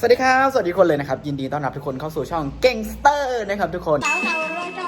สวัสดีครับ สวัสดีคนเลยนะครับ ยินดีต้อนรับทุกคนเข้าสู่ช่องเก่งสเตอร์นะครับทุกคนเต่าเต่าแล้วจะเอ้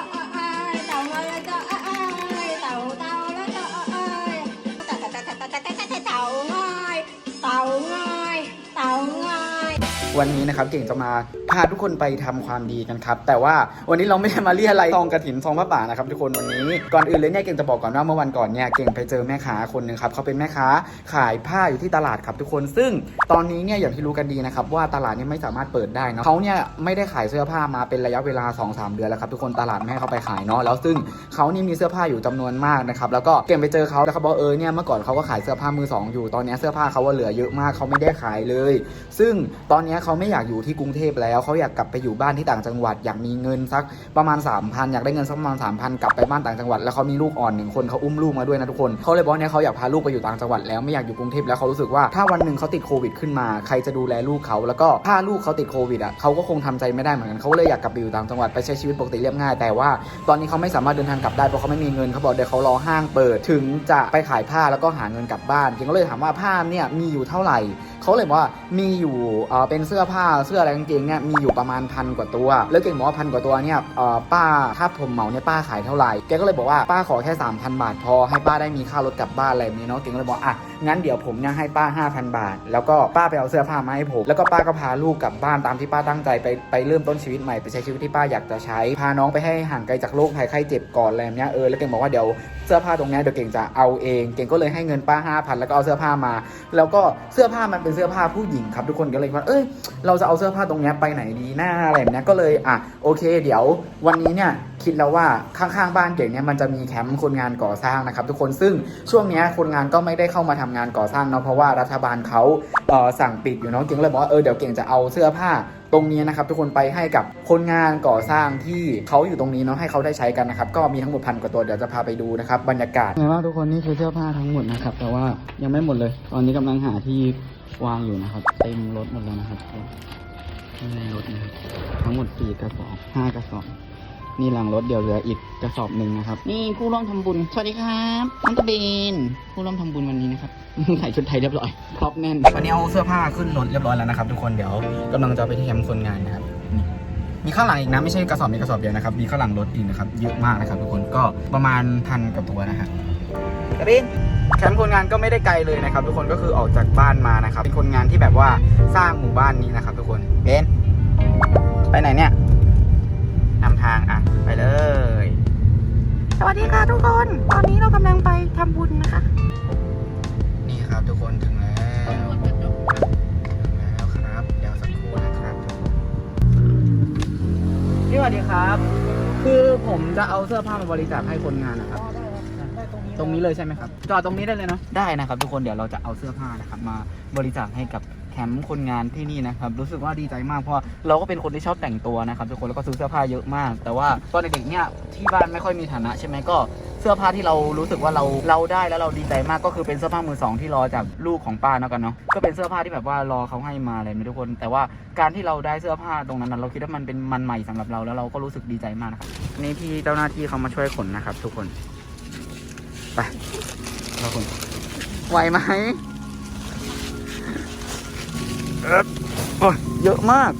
วันนี้นะครับเก่งจะมาพาทุกคนไปทำความดีกันครับ แต่ว่าวันนี้เราไม่ได้มาเรียอะไรซองกระถินซองพระป่านะครับทุกคนวันนี้ก่อนอื่นเลยเนี่ยเก่งจะบอกก่อนว่าเมื่อวันก่อนเนี่ยเก่งไปเจอแม่ค้าคนหนึ่งครับเขาเป็นแม่ค้าขายผ้าอยู่ที่ตลาดครับทุกคนซึ่งตอนนี้เนี่ยอย่างที่รู้กันดีนะครับว่าตลาดเนี่ยไม่สามารถเปิดได้เนะเขาเนี่ยไม่ได้ขายเสื้อผ้ามาเป็นระยะเวลา 2-3 เดือนแล้วครับทุกคนตลาดไม่ให้เขาไปขายเนาะแล้วซึ่งเขานี่มีเสื้อผ้าอยู่จำนวนมากนะครับแล้วก็เก่งไปเจอเขาแล้วเขาบอกเออเนี่ยเมื่อก่อนเขาก็ขายเสื้อผ้ามือสองอยู่ตอนนี้เสื้อผ้าเขาว่าเหลือเยอะมากเขาไม่ได้ขายเลย ซึ่งตอนนี้เขาไม่อยากอยู่ที่กรุงเทพแล้ว เขาอยากกลับไปอยู่บ้านที่ต่างจังหวัด อยากมีเงินสักประมาณ 3,000อยากได้เงินสักประมาณ 3,000กลับไปบ้านต่างจังหวัดแล้วเขามีลูกอ่อนหนึ่งคนเขาอุ้มลูกมาด้วยนะทุกคนเขาเลยบอกเนี่ยเขาอยากพาลูกไปอยู่ต่างจังหวัดแล้วไม่อยากอยู่กรุงเทพแล้วเขารู้สึกว่าถ้าวันหนึ่งเขาติดโควิดขึ้นมาใครจะดูแลลูกเขาแล้วก็ถ้าลูกเขาติดโควิดอะเขาก็คงทำใจไม่ได้เหมือนกันเขาเลยอยากกลับไปอยู่ต่างจังหวัดไปใช้ชีวิตปกติเรียบง่าย แต่ว่าตอนนี้เขาไม่สามารถเดินทางกลับได้เพราะเขาไม่มีเงินเขาบอกเดี๋ยวเขารอห้างเปิดถึงจะไปขายผ้าแล้วก็หาเงินกลับบ้านเก่งก็เลยถามว่าผ้าเนี่ยมีอยู่เท่าไหร่ เขาเลยบอกว่ามีอยู่เป็นเสื้อผ้าเสื้ออะไรกางเกงเนี่ยมีอยู่ประมาณพันกว่าตัว แล้วเก่งบอกว่าพันกว่าตัวเนี่ยป้าถ้าผมเหมาเนี่ยป้าขายเท่าไหร่แกก็เลยบอกว่าป้าขอแค่ 3,000 บาทพอให้ป้าได้มีค่ารถกลับบ้านอะไรแบบนี้เนาะเก่งก็เลยบอกอะงั้นเดี๋ยวผมเนี่ยให้ป้า 5,000 บาท แล้วก็ป้าไปเอาเสื้อผ้ามาให้ผม แล้วก็ป้าก็พาลูกกลับบ้านตามที่ป้าตั้งใจไปไปเริ่มต้นชีวิตใหม่ไปใช้ชีวิตที่ป้าอยากจะใช้ พาน้องไปให้ห่างไกลจากโรคภัยไข้เจ็บก่อนอะไรแบบเนี้ยเออแล้วเก่งบอกว่าเดี๋ยวเสื้อผ้าตรงนี้เดี๋ยวเก่งจะเอาเอง เก่งก็เลยให้เงินป้า5,000แล้วก็เอาเสื้อผ้ามา แล้วก็เสื้อผ้ามันเป็นเสื้อผ้าผู้หญิงครับทุกคนก็เลยว่า เอ้ย เราจะเอาเสื้อผ้าตรงนี้ไปไหนดีหน้าอะไรแบบนี้ก็เลยอะโอเค เดี๋ยววันนี้เนี่ยคิดแล้วว่าข้างๆบ้านเก่งเนี่ยมันจะมีแคมป์คนงานก่อสร้างนะครับทุกคนซึ่งช่วงนี้คนงานก็ไม่ได้เข้ามาทำงานก่อสร้างเนาะเพราะว่ารัฐบาลเขาเออสั่งปิดอยู่เนาะเก่งเลยบอกว่าเออเดี๋ยวเก่งจะเอาเสื้อผ้าตรงนี้นะครับทุกคนไปให้กับคนงานก่อสร้างที่เขาอยู่ตรงนี้เนาะให้เขาได้ใช้กันนะครับก็มีทั้งหมดพันกว่าตัวเดี๋ยวจะพาไปดูนะครับบรรยากาศไงบ้างทุกคนนี่คือเสื้อผ้าทั้งหมดนะครับแต่ว่ายังไม่หมดเลย ตอนนี้กำลังหาที่ วางอยู่นะครับ เต็มรถหมดแล้วนะครับนี่ในรถนะครับทั้งหมดสี่กระสอบห้ากระสอบนี่หลังรถเดี๋ยวเหลืออีกกระสอบหนึ่งนะครับ นี่ผู้ร่วมทำบุญสวัสดีครับน้องตะเบนผู้ร่วมทำบุญวันนี้นะครับใส่ชุดไทยเรียบร้อยครอบแน่นวันนี้เอาเสื้อผ้าขึ้นรถเรียบร้อยแล้วนะครับ ทุกคนเดี๋ยวกำลังจะไปที่แคมป์คนงานนะครับนี่มีข้างหลังอีกนะไม่ใช่กระสอบนี้กระสอบเดียวนะครับ มีข้างหลังรถอีกนะครับเยอะมากนะครับ ทุกคนก็ประมาณพันกว่าตัวนะครับตะเบน แคมป์คนงานก็ไม่ได้ไกลเลยนะครับ ทุกคนก็คือออกจากบ้านมานะครับ เป็นคนงานที่แบบว่าสร้างหมู่บ้านนี้นะครับ ทุกคนเบนไปไหนเนี่ยนำทางอะไปเลย สวัสดีค่ะทุกคน ตอนนี้เรากำลังไปทำบุญนะคะ นี่ครับทุกคนถึงแล้วถึงแล้วครับเดี๋ยวสักครู่นะครับพี่สวัสดีครับ คือผมจะเอาเสื้อผ้ามาบริจาคให้คนงานนะครับ ตรงนี้เลยใช่ไหมครับ จอดตรงนี้ได้เลยเนาะ ได้นะครับทุกคนเดี๋ยวเราจะเอาเสื้อผ้านะครับมาบริจาคให้กับแคมป์คนงานที่นี่นะครับ รู้สึกว่าดีใจมากเพราะเราก็เป็นคนที่ชอบแต่งตัวนะครับทุกคนแล้วก็ซื้อเสื้อผ้าเยอะมาก แต่ว่าตอนเด็กๆเนี่ยที่บ้านไม่ค่อยมีฐานะใช่ไหมก็เสื้อผ้าที่เรารู้สึกว่าเราเราได้แล้วเราดีใจมากก็คือเป็นเสื้อผ้ามือสองที่รอจากลูกของป้าเนาะกันเนาะก็เป็นเสื้อผ้าที่แบบว่ารอเขาให้มาอะไรไม่ทุกคน แต่ว่าการที่เราได้เสื้อผ้าตรงนั้นนะเราคิดว่ามันเป็นมันใหม่สำหรับเราแล้วเราก็รู้สึกดีใจมากนะครับนี่พี่เจ้าหน้าที่เขามาช่วยขนนะครับทุกคน ไปเราคนไหวไหมเอิบโอ้ยเยอะมาก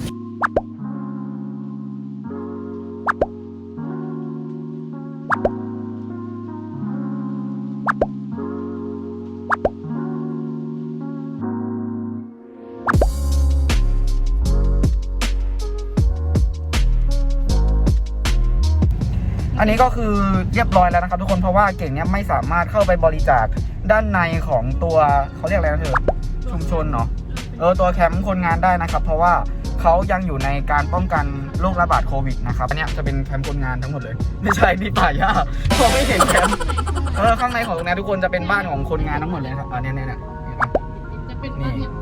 อันนี้ก็คือเรียบร้อยแล้วนะครับทุกคนเพราะว่าเก่งเนี่ยไม่สามารถเข้าไปบริจาคด้านในของตัวเขาเรียกอะไรนะเธอชุมชนเนาะเออตัวแคมป์คนงานได้นะครับ เพราะว่าเขายังอยู่ในการป้องกันโรคระบาดโควิดนะครับอันนี้จะเป็นแคมป์คนงานทั้งหมดเลย ไม่ใช่นี่ป่าหญ้าเพราไม่เห็นแคมป์เออข้างในของตรงนี้ทุกคนจะเป็นบ้านของคนงานทั้งหมดเลยครับอันนี้เนี่ยเนี่ยเห็นปะนี่นี่เออ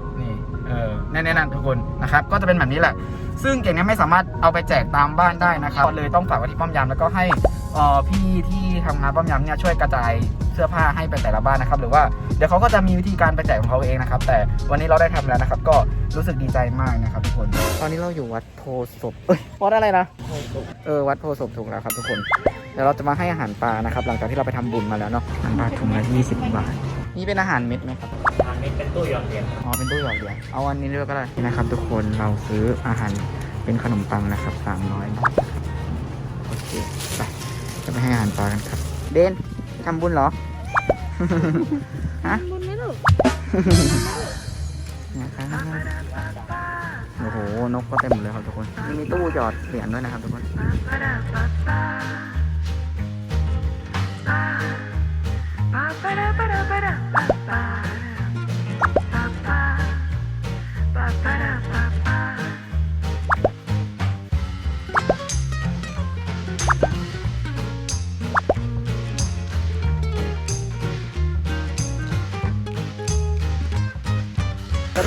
แน่นั่นทุกคนนะครับก็จะเป็นแบบนี้แหละ ซึ่งเก่งนี้ไม่สามารถเอาไปแจกตามบ้านได้นะครับเลยต้องฝากไว้ที่ป้อมยามแล้วก็ให้อ่อพี่ที่ทำงานป้อมยามเนี่ยช่วยกระจายเสื้อผ้าให้ไปแต่ละบ้านนะครับ หรือว่าเดี๋ยวเขาก็จะมีวิธีการไปแจกของเขาเองนะครับ แต่วันนี้เราได้ทำแล้วนะครับ ก็รู้สึกดีใจมากนะครับทุกคน ตอนนี้เราอยู่วัดโพศพเอ้ยวัดอะไรนะเออวัดโพศพถูกแล้วครับทุกคนเดี๋ยวเราจะมาให้อาหารปลานะครับ หลังจากที่เราไปทำบุญมาแล้วเนาะอาหารปลาถุงละ20 บาท นี่เป็นอาหารเม็ดไหมครับ นี้เป็นตู้หยอดเหรียญอ๋อเป็นตู้หยอดเหรียญเอาอันนี้เลือกก็ได้นะครับ ทุกคนเราซื้ออาหารเป็นขนมปังนะครับสามร้อยโอเคไปจะไปให้อาหารปลากันครับ เดนทำบุญเหรอฮะบุญไหมลูกนะครับโอ้โหนกก็เต็มเลยครับทุกคนมีมีตู้หยอดเหรียญด้วยนะครับทุกคน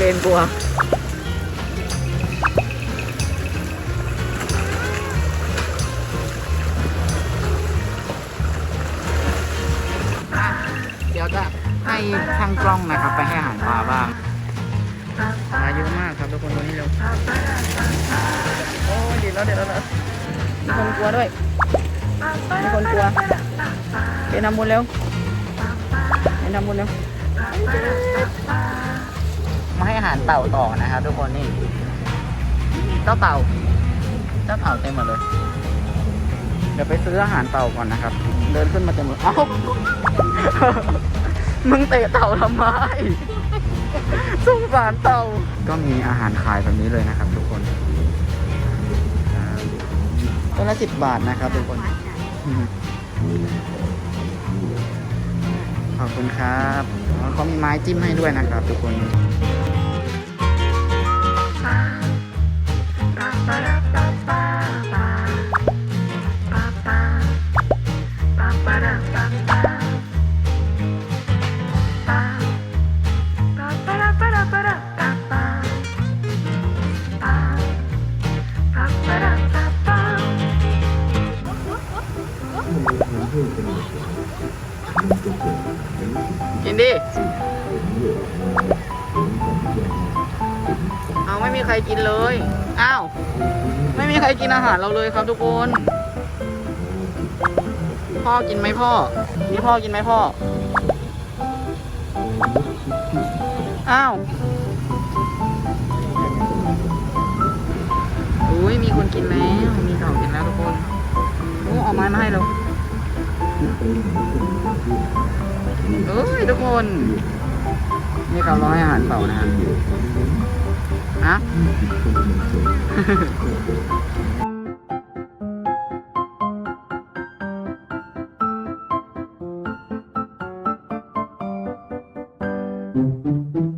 เบนกลัวอะเดี๋ยวจะให้ช่างกล้องนะครับ ไปให้อาหารปลาบ้างปลาเยอะมากครับทุกคนวันนี้เร็วโอ้ยเดี๋ยวแล้วเดี๋ยวแล้วเดี๋ยวมีคนกลัวด้วยมีคนกลัวเป็นนำบุญเร็วเป็นนำบุญเร็ว มาให้อาหารเต่าต่อนะครับทุกคนนี่เจ้าเต่า เจ้าเต่าเต็มหมดเลย เดี๋ยวไปซื้ออาหารเต่าก่อนนะครับ เดินขึ้นมาเต็มเลยเอ้ามึงเตะเต่าทำไมสงสารเต่า ก็มีอาหารขายแบบนี้เลยนะครับ ทุกคนอ่าตัวละสิบบาทนะครับทุกคนอืมขอบคุณครับอ๋อเขามีไม้จิ้มให้ด้วยนะครับ ทุกคน กินดิ เอาไม่มีใครกินเลย อ้าว ไม่มีใครกินอาหารเราเลยครับทุกคน พ่อกินไหมพ่อ นี่พ่อกินไหมพ่อ อ้าวอุ้ยมีคนกินแล้ว มีสองกินแล้วทุกคนโอ้เอาไม้มาให้เรา เอ้ยทุกคน นี่เขาร้อยอาหารเป่านะฮะฮะอืม